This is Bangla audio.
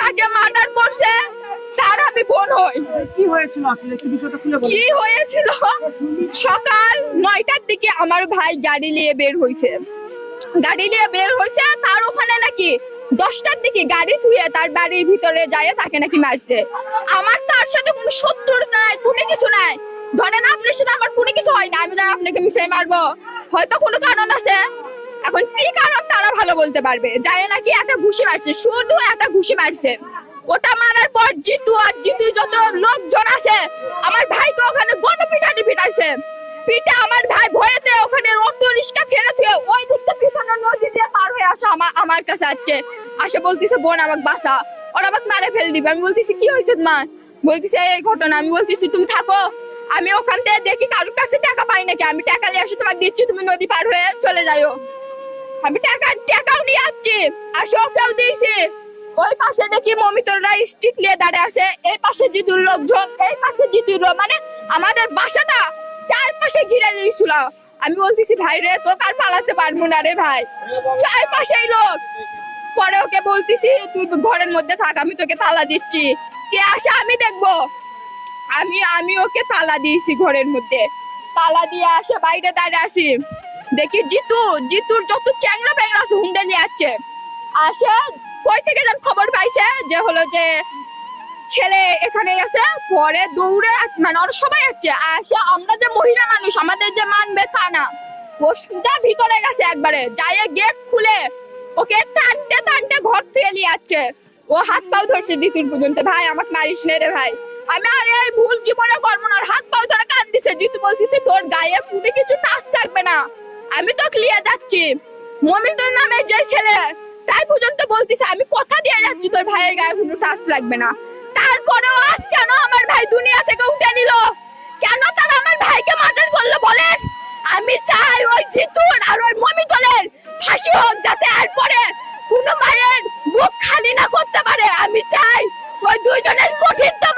যাকে মার্ডার করছে তার আমি বোন হই। কি হয়েছিল আসলে? একটু বিষয়টা খুলে বলুন কি হয়েছিল? সকাল নয়টার দিকে আমার ভাই গাড়ি নিয়ে বের হয়েছে গাড়ি নিয়ে বের হয়েছে তার ওখানে নাকি দশটার দিকে গাড়ি ধুয়ে তার বাড়ির ভিতরে যায় তাকে নাকি মারছে। আমার তার সাথে কোনো শত্রুতা নাই কোনো কিছু নাই। ধরেন আপনার সাথে আমার কোনো কিছু হয় না আমি আপনাকে মিশে মারবো। হয়তো কোনো কারণ আছে। এখন কি কারণ তারা ভালো বলতে পারবে? যায় নাকি একটা ঘুষি মারছে। শুধু একটা ঘুষি মারছে। ওটা মারার পর জিতু আর জিতু যত লোকজন আছে, আমার ভাইকে ওখানে গণপিঠানি পিটাইছে। পিঠে আমার ভাই ভয়েতে ওখানে অটো রিক্সা ফেলে থুয়ে ওই দিকটা পিছনে নদী দিয়ে পার হয়ে আসা আমার আমার কাছে আসছে। আসে বলতেছে, বোন, আমাকে বাসা ওরা আমাকে মারে ফেল দিবে। আমি বলতেছি, কি হয়েছে মা বলতেছে, এই ঘটনা। আমি বলতেছি, তুমি থাকো। আমি ওখান থেকে দেখি কারোর কাছে টাকা পাই নাকি? আমি টাকা নিয়ে আসি তোমাকে দিচ্ছি। তুমি নদী পার হয়ে চলে যাও আমি টাকা, টাকাও নিয়ে আসছি। আসে ওকেও দিয়েছি। ওই পাশে দেখি মমিতরা স্ট্রিট নিয়ে দাঁড়িয়ে আছে। এই পাশে জিতুর লোকজন, এই পাশে জিতুর মানে আমাদের বাসাটা চারপাশে ঘিরে দিয়েছিল। আমি বলতেছি, ভাই রে তো কার পালাতে পারব না রে ভাই। চারপাশেই লোক। পরে ওকে বলতেছি, তুই ঘরের মধ্যে থাক, আমি তোকে তালা দিচ্ছি। কে আসে আমি দেখব। আমি আমি ওকে তালা দিয়েছি ঘরের মধ্যে। তালা দিয়ে আসে বাইরে দাঁড়িয়ে আসি দেখি জিতু, জিতুর যত চ্যাংরা ব্যাংরা আছে হুন্ডে নিয়ে আসছে। আসে, কই থেকে যেন খবর পাইছে যে হলো যে ছেলে এখানে আছে, পরে দৌড়ে মানে ওরা সবাই আছে আসে, আমরা যে মহিলা মানুষ, আমাদের যে মানবে তা না। ও সুদা ভিতরে গেছে একবারে যাই গেট খুলে ওকে টানতে টানতে ঘর থেকে নিয়ে যাচ্ছে ও হাত পাও ধরছে জিতুর পর্যন্ত। ভাই আমাকে মারিস নে রে ভাই। আমি আরে এই ভুল জীবনে করব না হাত পাও ধরে কান দিছে। জিতু বলতেছে, তোর গায়ে কোনো কিছু টাচ থাকবে না। আমি তো ক্লিয়ার যাচ্ছি। মমিতুর নামে যে ছেলে, তাই পর্যন্ত বলতেছে, আমি কথা দিয়ে যাচ্ছি, তোর ভাইয়ের গায়ে কোনো টাচ লাগবে না। তারপরেও আজ কেন আমার ভাই দুনিয়া থেকে উঠে নিল? কেন তারা আমার ভাইকে মার্ডার করল বলেন আমি চাই ওই জিতুন আর ওই মমিতলের ফাঁসি হোক, যাতে এরপরে কোনো মায়ের বুক খালি না করতে পারে। আমি চাই ওই দুইজনের কঠিনতম